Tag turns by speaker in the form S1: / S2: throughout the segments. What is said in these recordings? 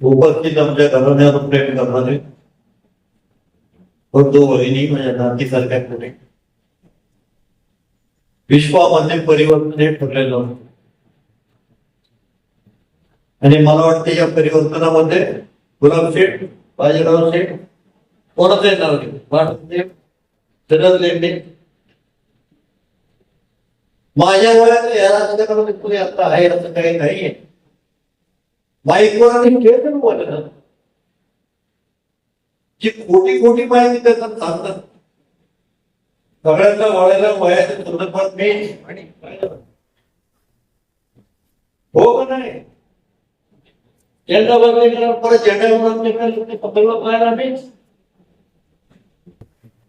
S1: उपस्थित आमच्या घराण्यावर प्रेम करणारे बंधू वहिनी माझ्या नातीसारख्या पुढे विश्वामध्ये परिवर्तन हे ठरलेलं आणि मला वाटतं या परिवर्तनामध्ये गुलाब शेठ बाजीराव शेठ कोणाचंही येणार घेऊ भारतदेव शरद लेंडे. माझ्या वयात या राजकारणामध्ये कुणी आता आहे असं काही नाहीये. माईकवर आणि खेळ बोलत जी कोटी कोटी माहिती देतात सांगतात सगळ्यांना वळायला वयाच्या संदर्भात मी आणि हो का नाही? झेंडा बदली करा परत झेंडा बदली पकडलं पाहायला मी.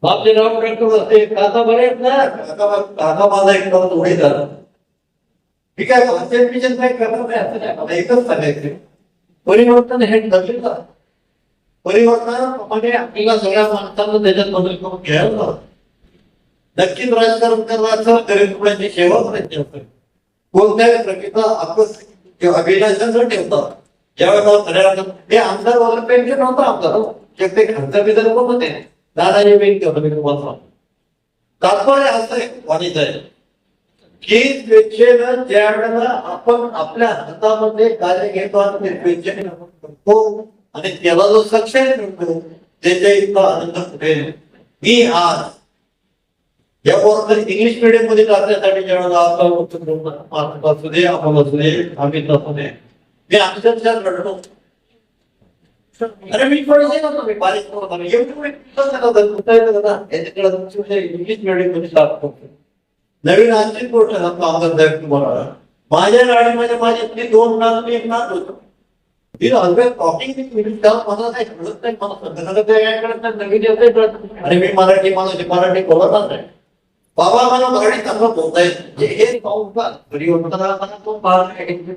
S1: बापचे नाव ट्रॅक्टर असते काका बरे आहेत ना? काका काका माझा एक परत उडी झाला ठीक आहे भाषण बिजन काय करणार नाही असं नाही मला एकच सांगायचं परिवर्तन हे ठरलेलं आहे. परिवर्तनाप्रमाणे म्हणजे आपल्याला सगळ्या माणसांना त्याच्यात बदल करून घ्यायला नक्कीच राजकारण करायचं गरीब सेवा करायची असते कोणत्याही प्रकारचा आपण अभिलाषा न ठेवता ज्यावेळेला हे आमदार वाला पेन्शन नव्हतं आमदार हो. ते खासदार विदर्भ होते. दादाजी पेन्शन तुम्हाला तात्पर्य असं वाणीचं आहे. की स्वेच्छेनं ज्या वेळेला आपण आपल्या हातामध्ये कार्य घेतो आणि ते करतो. आणि त्याला जो सक्सेस मिळतो त्याच्या इतका आनंद कुठे मी आज या पोरांना इंग्लिश मिडियममध्ये टाकण्यासाठी जेव्हा असू दे आपण असू दे अमित असू दे. मी अक्षरशः रडलो अरे मी थोडे नव्हतो मी बारीक एवढी इंग्लिश मिडियममध्ये टाकतो नवीन आणखी गोष्ट सांगतो आमदार तुम्हाला माझ्या गाडीमध्ये माझी ती दोन नात मी एक नात होतो ती नाही नाही नवीन आणि मी मराठी माणूस मराठी बोलतच नाही. बाबा मला मराठी चांगला बोलता येत हे पाहून का परिवर्तनाला तो मला त्याची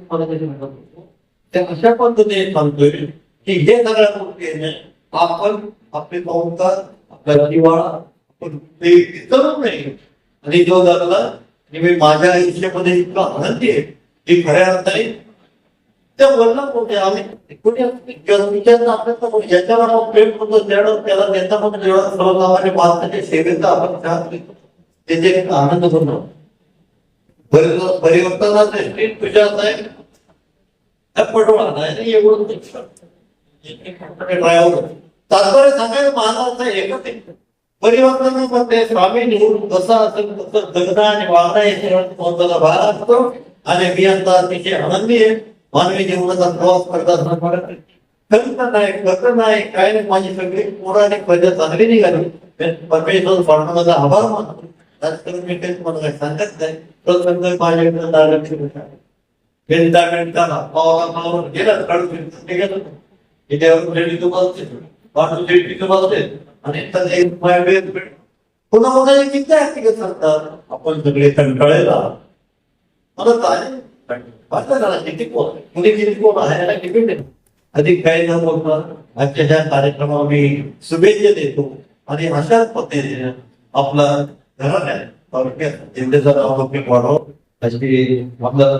S1: त्या अशा पद्धतीने सांगतोय की हे सगळ्या गोष्टी आपण आपले पाहुणकार आपला दिवाळा आपण ते विसरू नाही आणि जो जगला आणि मी माझ्या आयुष्यामध्ये इतका आनंदी आहे की खऱ्या अर्थाने त्या वडिला कुठे आम्ही कुठे विचार आपल्याला कोणी याच्यावर आपण प्रेम करतो त्याला त्याला त्याचा पण जेवढा सर्व सर्वसामान्य माणसाच्या सेवेचा आपण त्याग देतो त्याचे एक आनंद होतो परिवर्तनाचे स्थित तुझ्यात आहे. पटवळा नाही एवढं ड्रायव्हर तात्पर्य सांगायला मानवाचं एकच आहे. परिवर्तनामध्ये स्वामी निवडून कसं असेल तसं जगणं आणि वागणं हे सगळं भाग असतो. आणि मी आता अतिशय आनंदी आहे. मानवी जीवनाचा प्रवास करत असताना खर्च नाही खर्च नाही. काय नाही माझी सगळी पौराणिक पद्धत चांगली निघाली. परमेश्वर स्वामीचा आभार मानतो. राजकारण मी तेच मला काही सांगत नाही. प्रसंग माझ्याकडे दाराची पावला गेला. काढून तुम्हाला आणि पुन्हा पुन्हा एक किती सांगतात आपण सगळे कंटाळेला मला काय किती कोण कुणी किती कोण आहे? याला डिपेंड अधिक काही न बोलता आजच्या ह्या कार्यक्रमाला मी शुभेच्छा देतो आणि अशाच पद्धतीने आपला घरात आहे तालुक्यात जिल्ह्याचा नाव वाढव अशी आपल्याला